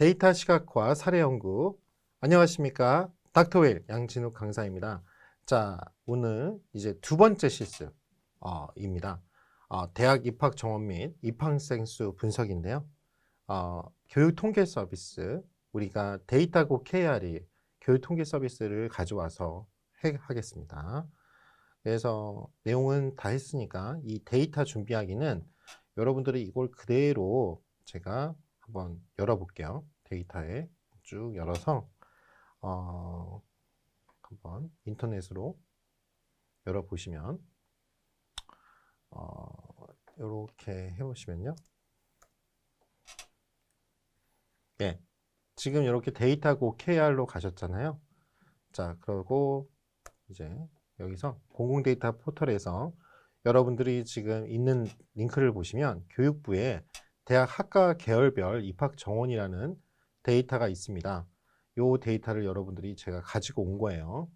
데이터 시각화 사례 연구 안녕하십니까 닥터웰 양진욱 강사입니다. 자 오늘 이제 두 번째 실습입니다. 어, 대학 입학 정원 및 입학생 수 분석인데요. 어, 교육 통계 서비스 우리가 데이터고 KR이 교육 통계 서비스를 가져와서 해, 하겠습니다. 그래서 내용은 다 했으니까 이 데이터 준비하기는 여러분들이 이걸 그대로 제가 한번 열어볼게요. 데이터에 쭉 열어서 어, 한번 인터넷으로 열어보시면 어, 이렇게 해보시면요. 예, 지금 이렇게 데이터고 KR로 가셨잖아요. 자, 그러고 이제 여기서 공공 데이터 포털에서 여러분들이 지금 있는 링크를 보시면 교육부에 대학 학과 계열별 입학 정원이라는 데이터가 있습니다. 요 데이터를 여러분들이 제가 가지고 온 거예요.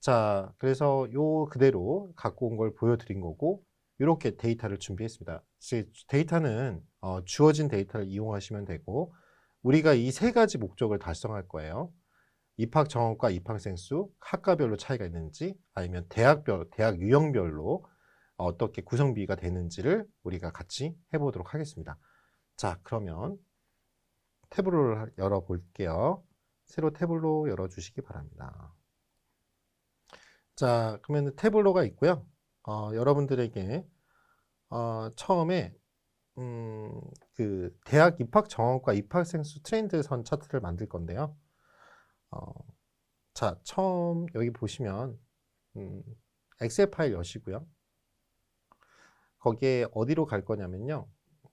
자, 그래서 요 그대로 갖고 온 걸 보여드린 거고, 이렇게 데이터를 준비했습니다. 즉, 데이터는 어, 주어진 데이터를 이용하시면 되고, 우리가 이 세 가지 목적을 달성할 거예요. 입학 정원과 입학생 수, 학과별로 차이가 있는지, 아니면 대학별, 대학 유형별로 어떻게 구성비가 되는지를 우리가 같이 해보도록 하겠습니다. 자, 그러면 태블로를 열어 볼게요. 새로 태블로 열어 주시기 바랍니다. 자, 그러면 태블로가 있고요. 어, 여러분들에게 어, 처음에 음, 그 대학 입학 정원과 입학생 수 트렌드 선 차트를 만들 건데요. 어, 자, 처음 여기 보시면 음, 엑셀 파일 여시고요. 거기에 어디로 갈 거냐면요.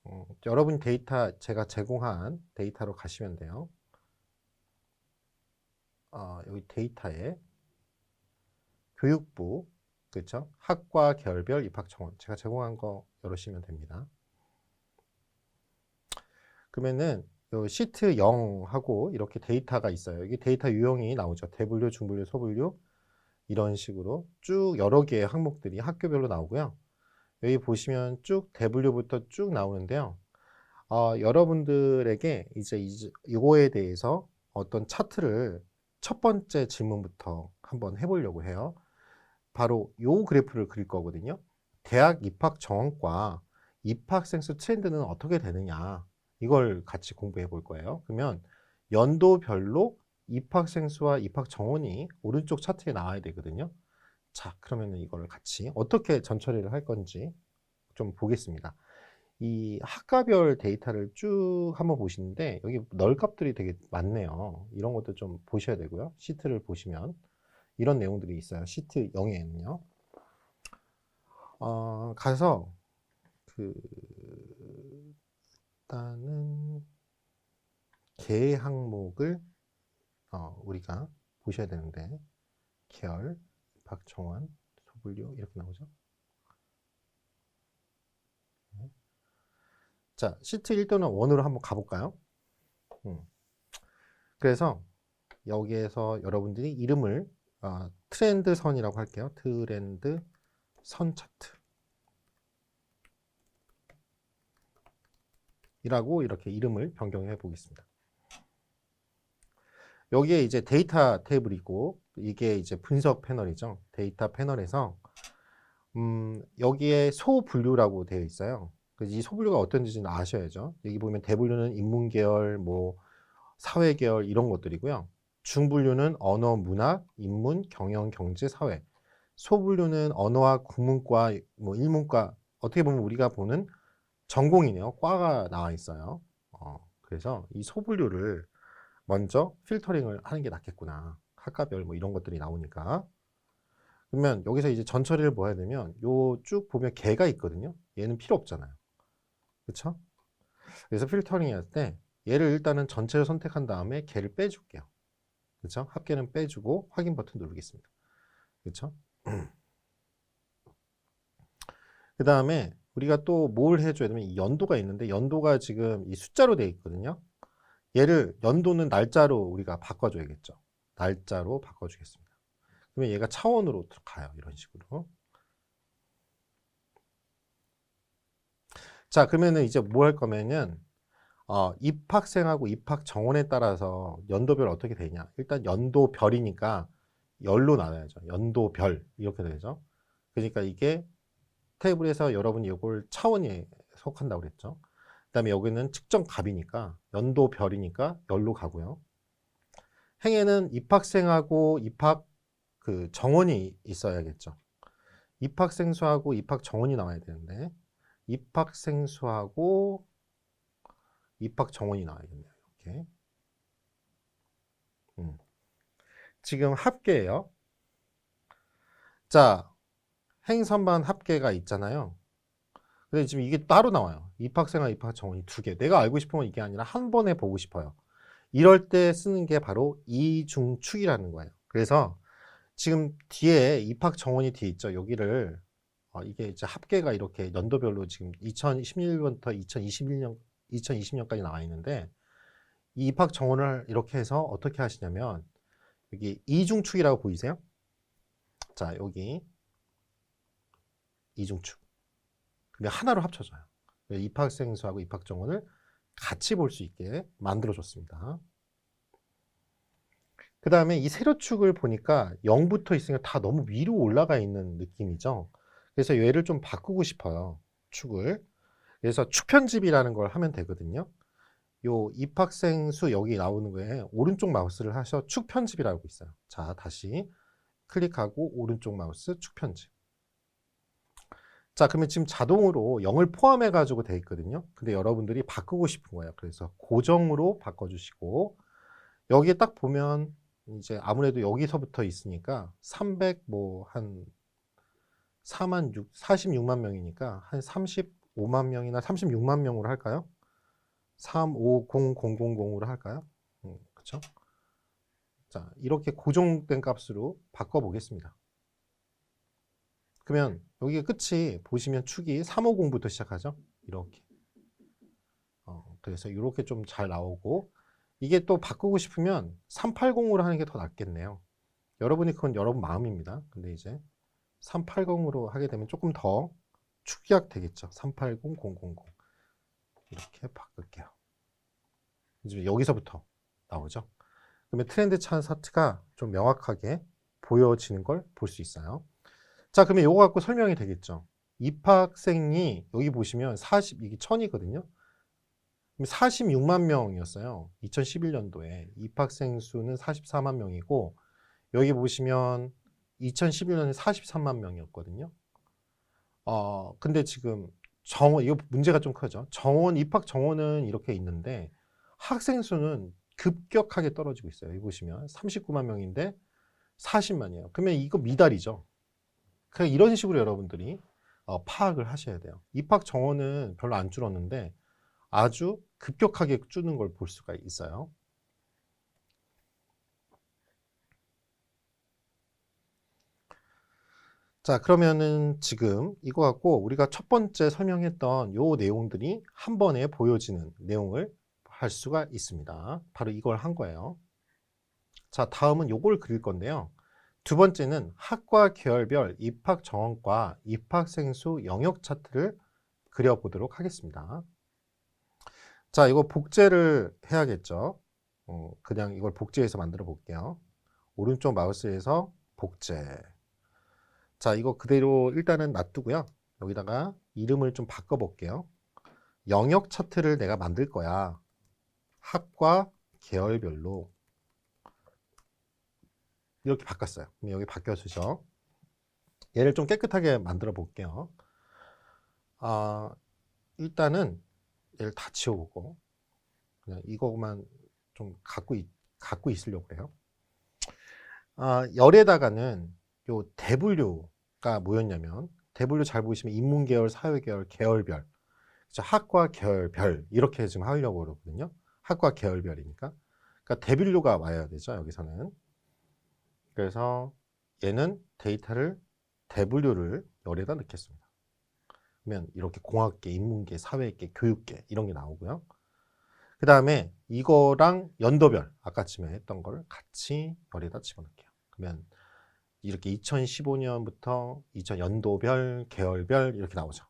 어, 여러분 데이터 제가 제공한 데이터로 가시면 돼요. 어, 여기 데이터에 교육부 그렇죠? 학과 계열별 입학 정원 제가 제공한 거 열으시면 됩니다. 그러면은 요 시트 0하고 이렇게 데이터가 있어요. 여기 데이터 유형이 나오죠. 대분류, 중분류, 소분류 이런 식으로 쭉 여러 개의 항목들이 학교별로 나오고요. 여기 보시면 쭉 대분류부터 쭉 나오는데요. 어, 여러분들에게 이제 이- 이거에 대해서 어떤 차트를 첫 번째 질문부터 한번 해보려고 해요. 바로 요 그래프를 그릴 거거든요. 대학 입학 정원과 입학생 수 트렌드는 어떻게 되느냐 이걸 같이 공부해 볼 거예요. 그러면 연도별로 입학생 수와 입학 정원이 오른쪽 차트에 나와야 되거든요. 자, 그러면 이걸 같이 어떻게 전처리를 할 건지 좀 보겠습니다. 이 학과별 데이터를 쭉 한번 보시는데 여기 널값들이 되게 많네요. 이런 것도 좀 보셔야 되고요. 시트를 보시면 이런 내용들이 있어요. 시트 0에는요. 어, 가서 그 일단은 개 항목을 어, 우리가 보셔야 되는데 계열, 박정환, 소분류 이렇게 나오죠. 네. 자, 시트 1도는 원으로 한번 가볼까요? 음. 그래서 여기에서 여러분들이 이름을 어, 트렌드 선이라고 할게요. 트렌드 선 차트. 이라고 이렇게 이름을 변경해 보겠습니다. 여기에 이제 데이터 테이블이고 이게 이제 분석 패널이죠. 데이터 패널에서 음, 여기에 소분류라고 되어 있어요. 그래서 이 소분류가 어떤 지는 아셔야죠. 여기 보면 대분류는 인문계열, 뭐 사회계열 이런 것들이고요. 중분류는 언어, 문학, 인문, 경영, 경제, 사회. 소분류는 언어와 국문과, 뭐 일문과 어떻게 보면 우리가 보는 전공이네요. 과가 나와 있어요. 어, 그래서 이 소분류를 먼저 필터링을 하는 게 낫겠구나. 학과별 뭐 이런 것들이 나오니까. 그러면 여기서 이제 전처리를 뭐 해야 되면 요 쭉 보면 개가 있거든요. 얘는 필요 없잖아요. 그렇죠? 그래서 필터링 할 때 얘를 일단은 전체를 선택한 다음에 개를 빼줄게요. 그렇죠? 합계는 빼주고 확인 버튼 누르겠습니다. 그렇죠? 그 다음에 우리가 또 뭘 해줘야 되면 이 연도가 있는데 연도가 지금 이 숫자로 되어 있거든요. 얘를 연도는 날짜로 우리가 바꿔줘야겠죠. 날짜로 바꿔주겠습니다. 그러면 얘가 차원으로 가요. 이런 식으로. 자, 그러면은 이제 뭐 할 거면은 어, 입학생하고 입학 정원에 따라서 연도별 어떻게 되냐? 일단 연도별이니까 열로 나눠야죠. 연도별 이렇게 되죠. 그러니까 이게 테이블에서 여러분이 이걸 차원에 속한다고 그랬죠. 그다음에 여기는 측정 값이니까 연도별이니까 열로 가고요. 행에는 입학생하고 입학 그 정원이 있어야겠죠. 입학생 수하고 입학 정원이 나와야 되는데 입학생 수하고 입학 정원이 나와야겠네요. 이렇게. 음. 지금 합계예요. 자, 행선반 합계가 있잖아요. 근데 지금 이게 따로 나와요. 입학생과 입학 정원이 두 개. 내가 알고 싶은 건 이게 아니라 한 번에 보고 싶어요. 이럴 때 쓰는 게 바로 이중축이라는 거예요. 그래서 지금 뒤에 입학 정원이 뒤에 있죠. 여기를 어, 이게 이제 합계가 이렇게 연도별로 지금 2016년부터 2021년 2020년까지 나와 있는데 이 입학 정원을 이렇게 해서 어떻게 하시냐면 여기 이중축이라고 보이세요? 자, 여기 이중축. 근데 하나로 합쳐져요. 입학생 수하고 입학 정원을 같이 볼 수 있게 만들어 줬습니다. 그 다음에 이 세로축을 보니까 0부터 있으니까 다 너무 위로 올라가 있는 느낌이죠. 그래서 얘를 좀 바꾸고 싶어요. 축을. 그래서 축 편집이라는 걸 하면 되거든요. 요 입학생 수 여기 나오는 거에 오른쪽 마우스를 하셔 축 편집이라고 있어요. 자, 다시 클릭하고 오른쪽 마우스 축 편집. 자, 그러면 지금 자동으로 0을 포함해 가지고 돼 있거든요. 근데 여러분들이 바꾸고 싶은 거예요. 그래서 고정으로 바꿔 주시고 여기에 딱 보면 이제 아무래도 여기서부터 있으니까 300 뭐 한 4만 6 46만 명이니까 한 35만 명이나 36만 명으로 할까요? 350000으로 할까요? 음, 그렇죠? 자, 이렇게 고정된 값으로 바꿔 보겠습니다. 그러면 여기 끝이 보시면 축이 350부터 시작하죠. 이렇게. 어, 그래서 이렇게 좀 잘 나오고 이게 또 바꾸고 싶으면 380으로 하는 게 더 낫겠네요. 여러분이 그건 여러분 마음입니다. 근데 이제 380으로 하게 되면 조금 더 축약 되겠죠. 380000 이렇게 바꿀게요. 이제 여기서부터 나오죠. 그러면 트렌드 차트가 좀 명확하게 보여지는 걸 볼 수 있어요. 자, 그러면 이거 갖고 설명이 되겠죠. 입학생이 여기 보시면 40, 이게 1000이거든요. 46만 명이었어요. 2011년도에. 입학생 수는 44만 명이고, 여기 보시면 2011년에 43만 명이었거든요. 어, 근데 지금 정원, 이거 문제가 좀 크죠. 정원, 입학 정원은 이렇게 있는데, 학생 수는 급격하게 떨어지고 있어요. 여기 보시면 39만 명인데 40만이에요. 그러면 이거 미달이죠. 그냥 이런 식으로 여러분들이 어, 파악을 하셔야 돼요. 입학 정원은 별로 안 줄었는데 아주 급격하게 줄는 걸 볼 수가 있어요. 자, 그러면은 지금 이거 갖고 우리가 첫 번째 설명했던 요 내용들이 한 번에 보여지는 내용을 할 수가 있습니다. 바로 이걸 한 거예요. 자, 다음은 요걸 그릴 건데요. 두 번째는 학과 계열별 입학 정원과 입학생 수 영역 차트를 그려보도록 하겠습니다. 자, 이거 복제를 해야겠죠. 어, 그냥 이걸 복제해서 만들어 볼게요. 오른쪽 마우스에서 복제. 자, 이거 그대로 일단은 놔두고요. 여기다가 이름을 좀 바꿔 볼게요. 영역 차트를 내가 만들 거야. 학과 계열별로. 이렇게 바꿨어요. 여기 바뀌어주죠. 얘를 좀 깨끗하게 만들어 볼게요. 아, 일단은 얘를 다 지워보고 그냥 이거만 좀 갖고 있, 갖고 있으려고 해요. 아, 열에다가는 요 대분류가 뭐였냐면 대분류 잘 보시면 인문계열, 사회계열, 계열별 그렇죠? 학과 계열별 이렇게 지금 하려고 그러거든요. 학과 계열별이니까 그러니까 대분류가 와야 되죠. 여기서는 그래서 얘는 데이터를 대분류를 열에다 넣겠습니다. 그러면 이렇게 공학계, 인문계, 사회계, 교육계 이런 게 나오고요. 그 다음에 이거랑 연도별 아까쯤에 했던 걸 같이 열에다 집어넣을게요. 그러면 이렇게 2015년부터 2000연도별, 계열별 이렇게 나오죠.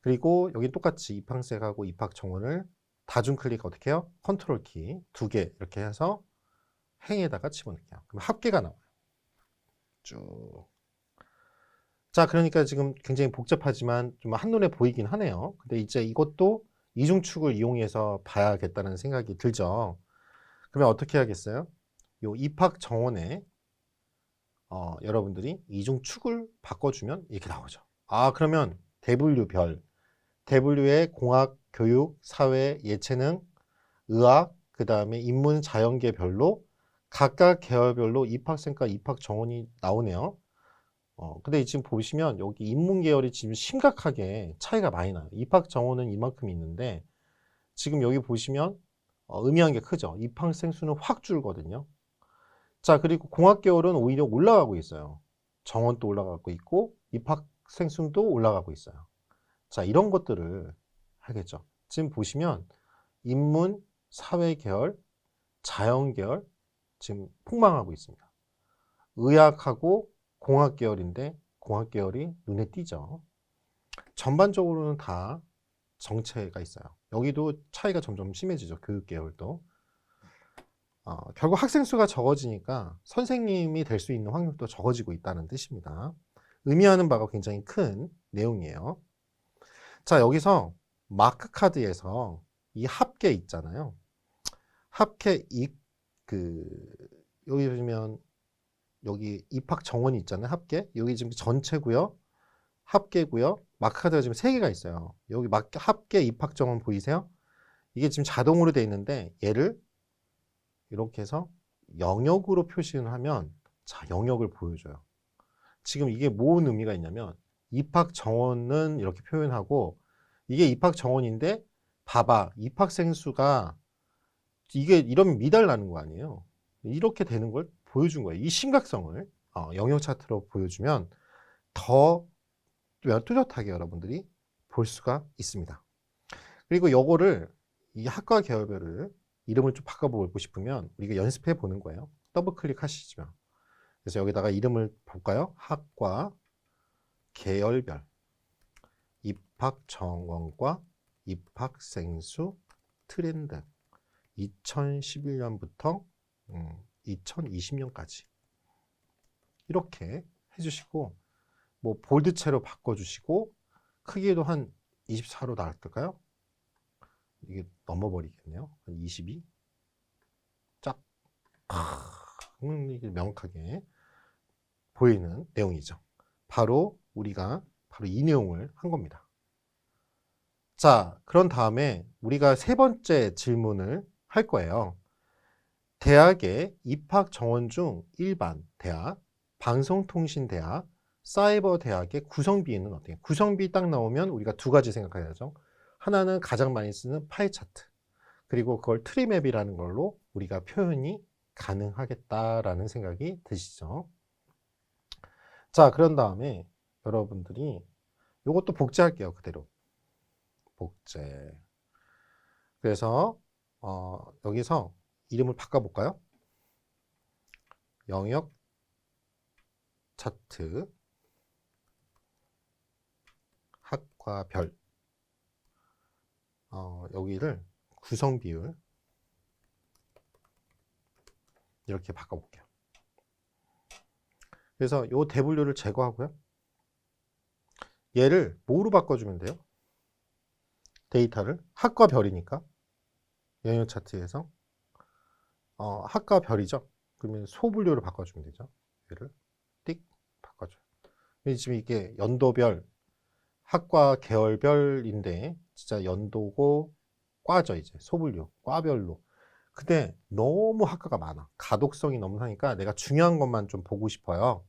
그리고 여기 똑같이 입학생하고 입학 정원을 다중 클릭 어떻게 해요? 컨트롤 키 두 개 이렇게 해서 행에다가 집어넣게요. 그럼 합계가 나와요. 쭉. 자, 그러니까 지금 굉장히 복잡하지만 좀 한눈에 보이긴 하네요. 근데 이제 이것도 이중축을 이용해서 봐야겠다는 생각이 들죠. 그러면 어떻게 하겠어요? 요 입학 정원에 어, 여러분들이 이중축을 바꿔주면 이렇게 나오죠. 아, 그러면 대분류별, 대분류의 공학, 교육, 사회, 예체능, 의학, 그 다음에 인문, 자연계별로 각각 계열별로 입학생과 입학 정원이 나오네요. 어, 근데 지금 보시면 여기 인문 계열이 지금 심각하게 차이가 많이 나요. 입학 정원은 이만큼 있는데 지금 여기 보시면 어, 의미한 게 크죠. 입학생 수는 확 줄거든요. 자, 그리고 공학 계열은 오히려 올라가고 있어요. 정원도 올라가고 있고 입학생 수도 올라가고 있어요. 자, 이런 것들을 하겠죠. 지금 보시면 인문, 사회 계열, 자연 계열 지금 폭망하고 있습니다. 의학하고 공학 계열인데 공학 계열이 눈에 띄죠. 전반적으로는 다 정체가 있어요. 여기도 차이가 점점 심해지죠. 교육 계열도. 어, 결국 학생 수가 적어지니까 선생님이 될 수 있는 확률도 적어지고 있다는 뜻입니다. 의미하는 바가 굉장히 큰 내용이에요. 자, 여기서 마크 카드에서 이 합계 있잖아요. 합계 이 그 여기 보시면 여기 입학 정원이 있잖아요. 합계. 여기 지금 전체고요. 합계고요. 마크 카드가 지금 세 개가 있어요. 여기 막 합계 입학 정원 보이세요? 이게 지금 자동으로 돼 있는데 얘를 이렇게 해서 영역으로 표시를 하면 자, 영역을 보여줘요. 지금 이게 뭔 의미가 있냐면 입학 정원은 이렇게 표현하고 이게 입학 정원인데 봐봐. 입학생 수가 이게 이러면 미달 나는 거 아니에요. 이렇게 되는 걸 보여준 거예요. 이 심각성을 어, 영역 차트로 보여주면 더 뚜렷하게 여러분들이 볼 수가 있습니다. 그리고 요거를 이 학과 계열별을 이름을 좀 바꿔보고 싶으면 우리가 연습해 보는 거예요. 더블 클릭하시죠. 그래서 여기다가 이름을 볼까요? 학과 계열별 입학 정원과 입학 생 수 트렌드 2011년부터 음, 2020년까지 이렇게 해주시고 뭐 볼드체로 바꿔주시고 크기도 한 24로 나갈까요? 이게 넘어버리겠네요. 한 22? 짝. 음, 이게 명확하게 보이는 내용이죠. 바로 우리가 바로 이 내용을 한 겁니다. 자, 그런 다음에 우리가 세 번째 질문을 할 거예요. 대학의 입학 정원 중 일반 대학, 방송통신대학, 사이버 대학의 구성비는 어떻게? 구성비 딱 나오면 우리가 두 가지 생각해야죠. 하나는 가장 많이 쓰는 파이 차트. 그리고 그걸 트리맵이라는 걸로 우리가 표현이 가능하겠다라는 생각이 드시죠. 자, 그런 다음에 여러분들이 이것도 복제할게요. 그대로. 복제. 그래서 어, 여기서 이름을 바꿔볼까요? 영역 차트 학과 별 어, 여기를 구성 비율 이렇게 바꿔볼게요. 그래서 이 대분류를 제거하고요. 얘를 뭐로 바꿔주면 돼요? 데이터를 학과 별이니까 영역 차트에서 어, 학과 별이죠. 그러면 소분류로 바꿔주면 되죠. 얘를 띡 바꿔줘요. 지금 이게 연도별, 학과 계열별인데 진짜 연도고 과죠 이제 소분류, 과별로. 근데 너무 학과가 많아. 가독성이 너무 하니까 내가 중요한 것만 좀 보고 싶어요.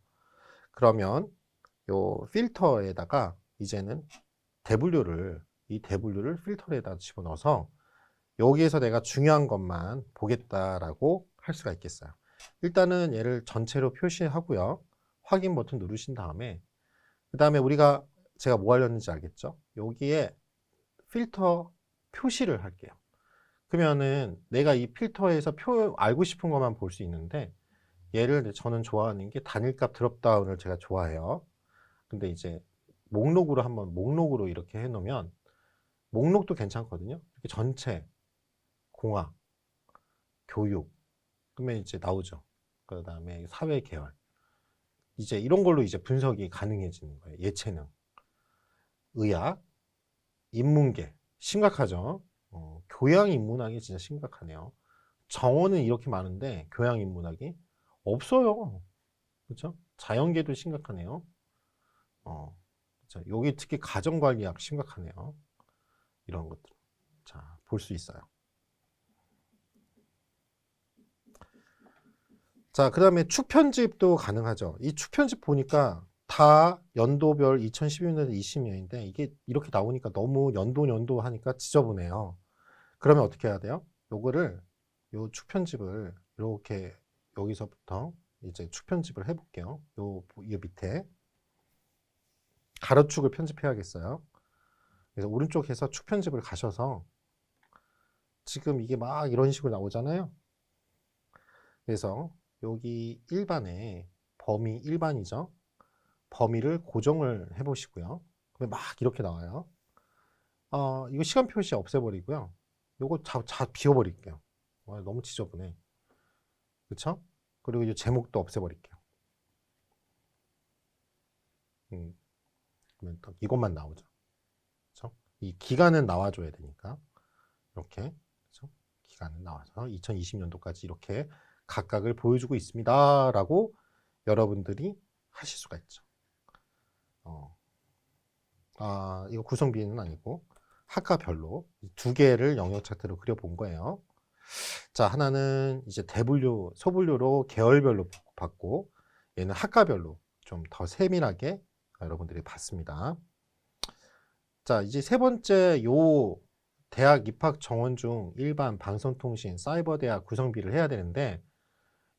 그러면 요 필터에다가 이제는 대분류를 이 대분류를 필터에다 집어넣어서 여기에서 내가 중요한 것만 보겠다라고 할 수가 있겠어요. 일단은 얘를 전체로 표시하고요. 확인 버튼 누르신 다음에 그 다음에 우리가 제가 뭐 하려는지 알겠죠? 여기에 필터 표시를 할게요. 그러면은 내가 이 필터에서 표 알고 싶은 것만 볼 수 있는데 얘를 저는 좋아하는 게 단일값 드롭다운을 제가 좋아해요. 근데 이제 목록으로 한번 목록으로 이렇게 해놓으면 목록도 괜찮거든요. 이렇게 전체 공학, 교육, 그러면 이제 나오죠. 그 다음에 사회 계열. 이제 이런 걸로 이제 분석이 가능해지는 거예요. 예체능, 의학, 인문계. 심각하죠. 어, 교양 인문학이 진짜 심각하네요. 정원은 이렇게 많은데 교양 인문학이 없어요. 그렇죠? 자연계도 심각하네요. 어, 자, 여기 특히 가정관리학 심각하네요. 이런 것들. 자, 볼 수 있어요. 자, 그 다음에 축 편집도 가능하죠. 이 축 편집 보니까 다 연도별 2012년에서 20년인데 이게 이렇게 나오니까 너무 연도 연도 하니까 지저분해요. 그러면 어떻게 해야 돼요? 요거를 요 축 편집을 이렇게 여기서부터 이제 축 편집을 해볼게요. 요, 이 밑에 가로축을 편집해야겠어요. 그래서 오른쪽에서 축 편집을 가셔서 지금 이게 막 이런 식으로 나오잖아요. 그래서 여기 1반에 범위 1반이죠. 범위를 고정을 해보시고요. 그러면 막 이렇게 나와요. 어, 이거 시간 표시 없애버리고요. 요거 다, 다 비워버릴게요. 와, 너무 지저분해. 그쵸? 그리고 이 제목도 없애버릴게요. 음, 그러면 딱 이것만 나오죠. 그쵸? 이 기간은 나와줘야 되니까. 이렇게. 그쵸? 기간은 나와서 2020년도까지 이렇게 각각을 보여주고 있습니다. 라고 여러분들이 하실 수가 있죠. 어. 아, 이거 구성비는 아니고 학과별로 두 개를 영역 차트로 그려본 거예요. 자, 하나는 이제 대분류, 소분류로 계열별로 봤고 얘는 학과별로 좀 더 세밀하게 여러분들이 봤습니다. 자, 이제 세 번째 요 대학 입학 정원 중 일반 방송통신 사이버 대학 구성비를 해야 되는데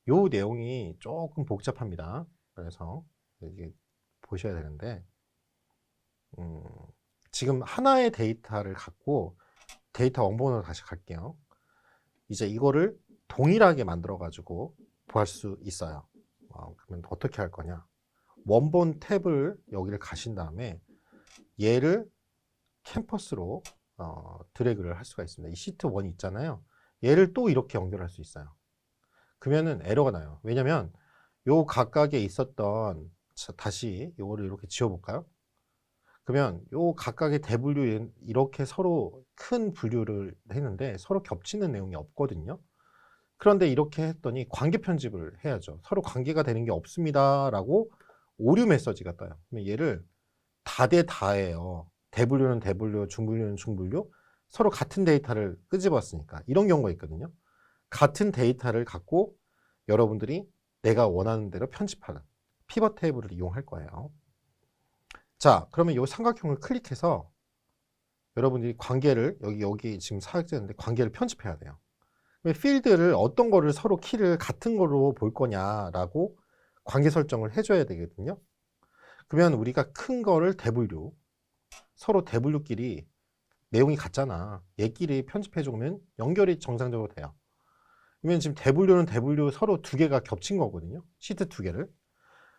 요 내용이 조금 복잡합니다. 그래서 이게 보셔야 되는데 음, 지금 하나의 데이터를 갖고 데이터 원본으로 다시 갈게요. 이제 이거를 동일하게 만들어 가지고 구할 수 있어요. 어, 그러면 어떻게 할 거냐? 원본 탭을 여기를 가신 다음에 얘를 캠퍼스로 어, 드래그를 할 수가 있습니다. 이 시트 1 있잖아요. 얘를 또 이렇게 연결할 수 있어요. 그러면은 에러가 나요. 왜냐면 요 각각에 있었던 자, 다시 요거를 이렇게 지워볼까요? 그러면 요 각각의 대분류 이렇게 서로 큰 분류를 했는데 서로 겹치는 내용이 없거든요. 그런데 이렇게 했더니 관계 편집을 해야죠. 서로 관계가 되는 게 없습니다라고 오류 메시지가 떠요. 그러면 얘를 다대 다예요. 대분류는 대분류, 중분류는 중분류. 서로 같은 데이터를 끄집었으니까 이런 경우가 있거든요. 같은 데이터를 갖고 여러분들이 내가 원하는 대로 편집하는 피벗 테이블을 이용할 거예요. 자, 그러면 이 삼각형을 클릭해서 여러분들이 관계를 여기 여기 지금 사역되는데 관계를 편집해야 돼요. 필드를 어떤 거를 서로 키를 같은 거로 볼 거냐라고 관계 설정을 해줘야 되거든요. 그러면 우리가 큰 거를 대분류, 서로 대분류끼리 내용이 같잖아. 얘끼리 편집해 주면 연결이 정상적으로 돼요. 그러면 지금 대분류는 대분류 서로 두 개가 겹친 거거든요. 시트 두 개를.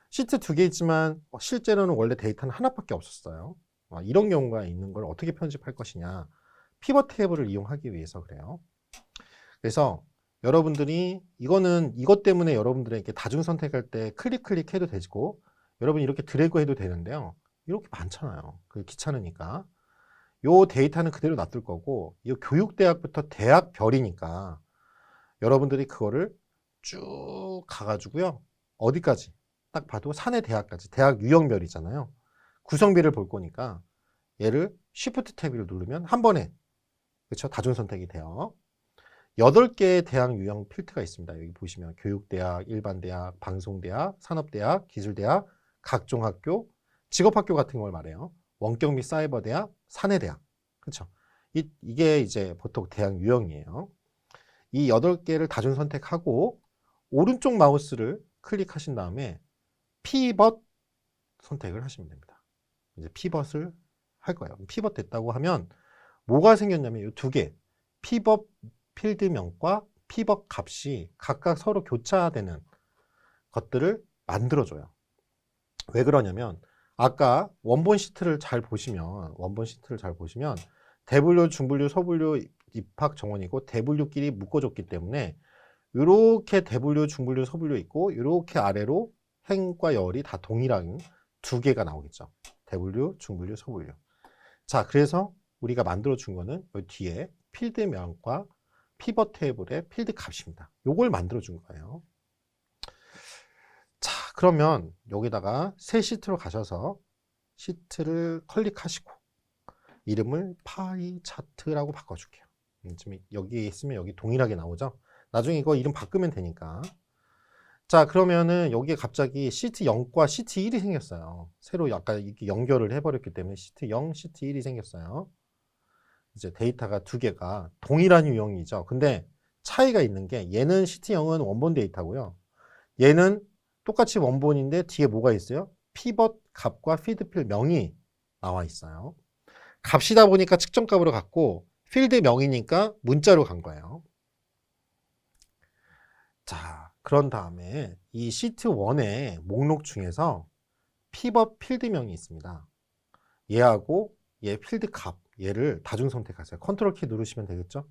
시트 두 개 있지만 실제로는 원래 데이터는 하나밖에 없었어요. 아, 이런 경우가 있는 걸 어떻게 편집할 것이냐. 피벗 테이블을 이용하기 위해서 그래요. 그래서 여러분들이 이거는 이것 때문에 여러분들에게 다중 선택할 때 클릭 클릭 해도 되고 여러분 이렇게 드래그 해도 되는데요. 이렇게 많잖아요. 그 귀찮으니까. 요 데이터는 그대로 놔둘 거고 이 교육대학부터 대학별이니까 여러분들이 그거를 쭉 가가지고요. 어디까지? 딱 봐도 사내 대학까지. 대학 유형별이잖아요. 구성비를 볼 거니까 얘를 Shift 탭을 누르면 한 번에 그렇죠? 다중 선택이 돼요. 8개의 대학 유형 필드가 있습니다. 여기 보시면 교육대학, 일반대학, 방송대학, 산업대학, 기술대학, 각종 학교, 직업학교 같은 걸 말해요. 원격 및 사이버대학, 사내대학. 그렇죠? 이, 이게 이제 보통 대학 유형이에요. 이 8개를 다중 선택하고 오른쪽 마우스를 클릭하신 다음에 피벗 선택을 하시면 됩니다. 이제 피벗을 할 거예요. 피벗 됐다고 하면 뭐가 생겼냐면 이 두 개. 피벗 필드명과 피벗 값이 각각 서로 교차되는 것들을 만들어줘요. 왜 그러냐면 아까 원본 시트를 잘 보시면 원본 시트를 잘 보시면 대분류, 중분류, 소분류 입학 정원이고 대분류끼리 묶어줬기 때문에 이렇게 대분류, 중분류, 소분류 있고 이렇게 아래로 행과 열이 다 동일한 두 개가 나오겠죠. 대분류, 중분류, 소분류. 자, 그래서 우리가 만들어 준 거는 이 뒤에 필드명과 피벗 테이블의 필드 값입니다. 요걸 만들어 준 거예요. 자, 그러면 여기다가 새 시트로 가셔서 시트를 클릭하시고 이름을 파이 차트라고 바꿔줄게요. 음, 지금 여기 있으면 여기 동일하게 나오죠. 나중에 이거 이름 바꾸면 되니까. 자, 그러면은 여기에 갑자기 시트 0과 시트 1이 생겼어요. 새로 약간 이렇게 연결을 해버렸기 때문에 시트 0, 시트 1이 생겼어요. 이제 데이터가 두 개가 동일한 유형이죠. 근데 차이가 있는 게 얘는 시트 0은 원본 데이터고요. 얘는 똑같이 원본인데 뒤에 뭐가 있어요? 피벗 값과 피드필 명이 나와 있어요. 값이다 보니까 측정값으로 갔고 필드 명이니까 문자로 간 거예요. 자, 그런 다음에 이 시트 1의 목록 중에서 피벗 필드명이 있습니다. 얘하고 얘 필드 값, 얘를 다중 선택하세요. 컨트롤 키 누르시면 되겠죠?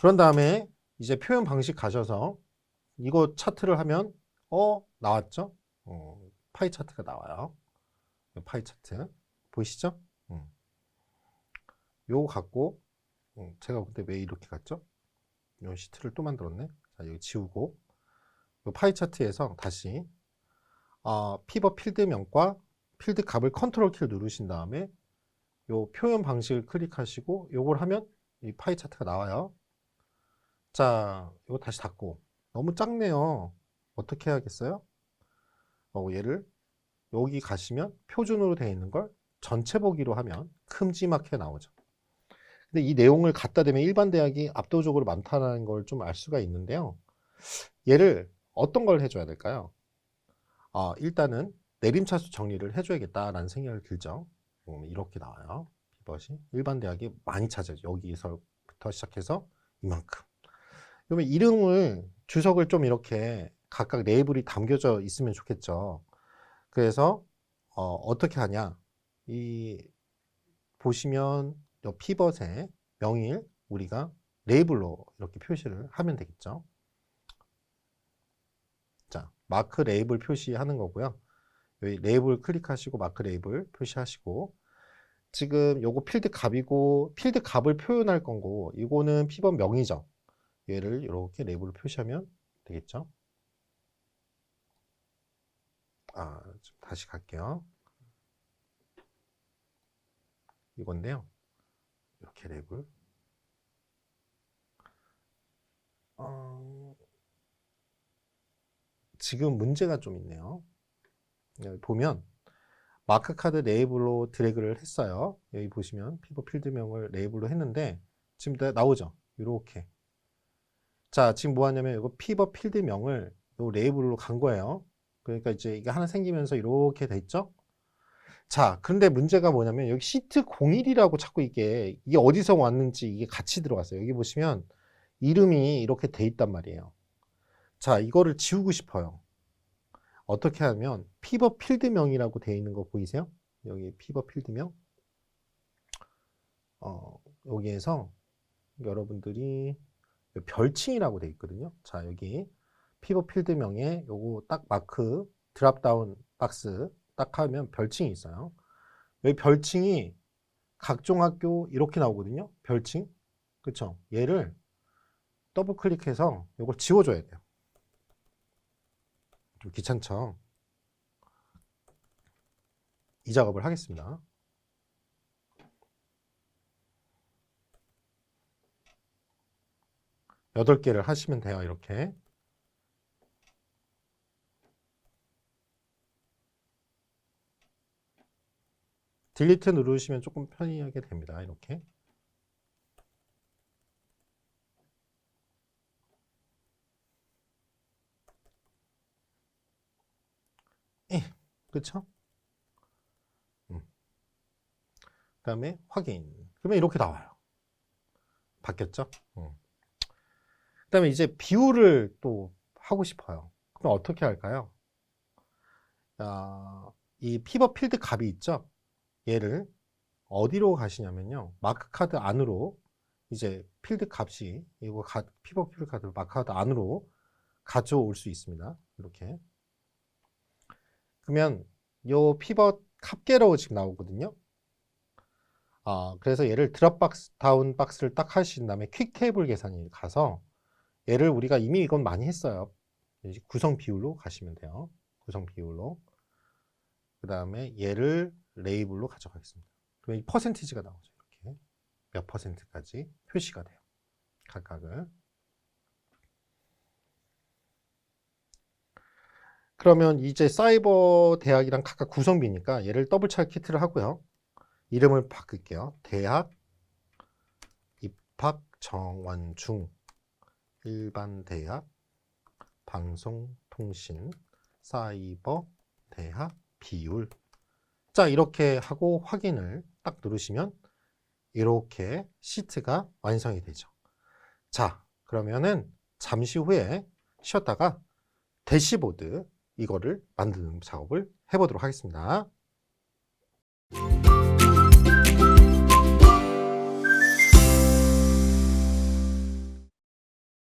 그런 다음에 이제 표현 방식 가셔서 이거 차트를 하면 어 나왔죠? 어, 파이 차트가 나와요. 파이 차트 보이시죠? 음. 요거 갖고 음, 제가 그때 왜 이렇게 갔죠? 요 시트를 또 만들었네. 자 여기 지우고 요 파이 차트에서 다시 아, 피벗 필드명과 필드 값을 컨트롤 키를 누르신 다음에 요 표현 방식을 클릭하시고 요걸 하면 이 파이 차트가 나와요. 자, 이거 다시 닫고 너무 작네요. 어떻게 해야겠어요? 어, 얘를 여기 가시면 표준으로 되어 있는 걸 전체 보기로 하면 큼지막하게 나오죠. 근데 이 내용을 갖다 대면 일반 대학이 압도적으로 많다는 걸 좀 알 수가 있는데요. 얘를 어떤 걸 해줘야 될까요? 아, 일단은 내림차수 정리를 해줘야겠다라는 생각이 들죠. 음, 이렇게 나와요. 비벗이 일반 대학이 많이 찾아요. 여기서부터 시작해서 이만큼. 그러면 이름을 주석을 좀 이렇게 각각 레이블이 담겨져 있으면 좋겠죠. 그래서 어, 떻게 하냐? 이 보시면 요 피벗의 명일 우리가 레이블로 이렇게 표시를 하면 되겠죠. 자, 마크 레이블 표시하는 거고요. 여기 레이블 클릭하시고 마크 레이블 표시하시고 지금 요거 필드 값이고 필드 값을 표현할 거고 이거는 피벗 명이죠. 얘를 이렇게 레이블로 표시하면 되겠죠. 아, 좀 다시 갈게요. 이건데요. 레이블. 어, 지금 문제가 좀 있네요. 보면 마크 카드 레이블로 드래그를 했어요. 여기 보시면 피벗 필드명을 레이블로 했는데 지금 다 나오죠. 이렇게. 자, 지금 뭐 하냐면 이거 피벗 필드명을 요 레이블로 간 거예요. 그러니까 이제 이게 하나 생기면서 이렇게 돼 있죠? 자, 그런데 문제가 뭐냐면 여기 시트 01이라고 자꾸 이게 이게 어디서 왔는지 이게 같이 들어갔어요. 여기 보시면 이름이 이렇게 돼 있단 말이에요. 자, 이거를 지우고 싶어요. 어떻게 하면 피벗 필드명이라고 되어 있는 거 보이세요? 여기 피벗 필드명. 어, 여기에서 여러분들이 별칭이라고 되어 있거든요. 자, 여기 피벗 필드명에 요거 딱 마크 드랍다운 박스 딱 하면 별칭이 있어요. 여기 별칭이 각종 학교 이렇게 나오거든요. 별칭. 그쵸? 얘를 더블 클릭해서 이걸 지워줘야 돼요. 좀 귀찮죠? 이 작업을 하겠습니다. 여덟 개를 하시면 돼요. 이렇게. 딜리트 누르시면 조금 편리하게 됩니다. 이렇게. 예, 그렇죠? 음. 그 다음에 확인. 그러면 이렇게 나와요. 바뀌었죠? 음. 그 다음에 이제 비율을 또 하고 싶어요. 그럼 어떻게 할까요? 아, 이 피벗 필드 값이 있죠? 얘를 어디로 가시냐면요. 마크 카드 안으로 이제 필드 값이 이거 가, 피벗 필드 카드 마크 카드 안으로 가져올 수 있습니다. 이렇게. 그러면 요 피벗 합계로 지금 나오거든요. 아, 그래서 얘를 드랍박스 다운 박스를 딱 하신 다음에 퀵 테이블 계산이 가서 얘를 우리가 이미 이건 많이 했어요. 구성 비율로 가시면 돼요. 구성 비율로. 그 다음에 얘를 레이블로 가져가겠습니다. 그러면 이 퍼센티지가 나오죠. 이렇게 몇 퍼센트까지 표시가 돼요. 각각을. 그러면 이제 사이버 대학이랑 각각 구성비니까 얘를 더블 찰 키트를 하고요. 이름을 바꿀게요. 대학 입학 정원 중 일반 대학 방송통신 사이버 대학 비율 자 이렇게 하고 확인을 딱 누르시면 이렇게 시트가 완성이 되죠. 자 그러면은 잠시 후에 쉬었다가 대시보드 이거를 만드는 작업을 해보도록 하겠습니다.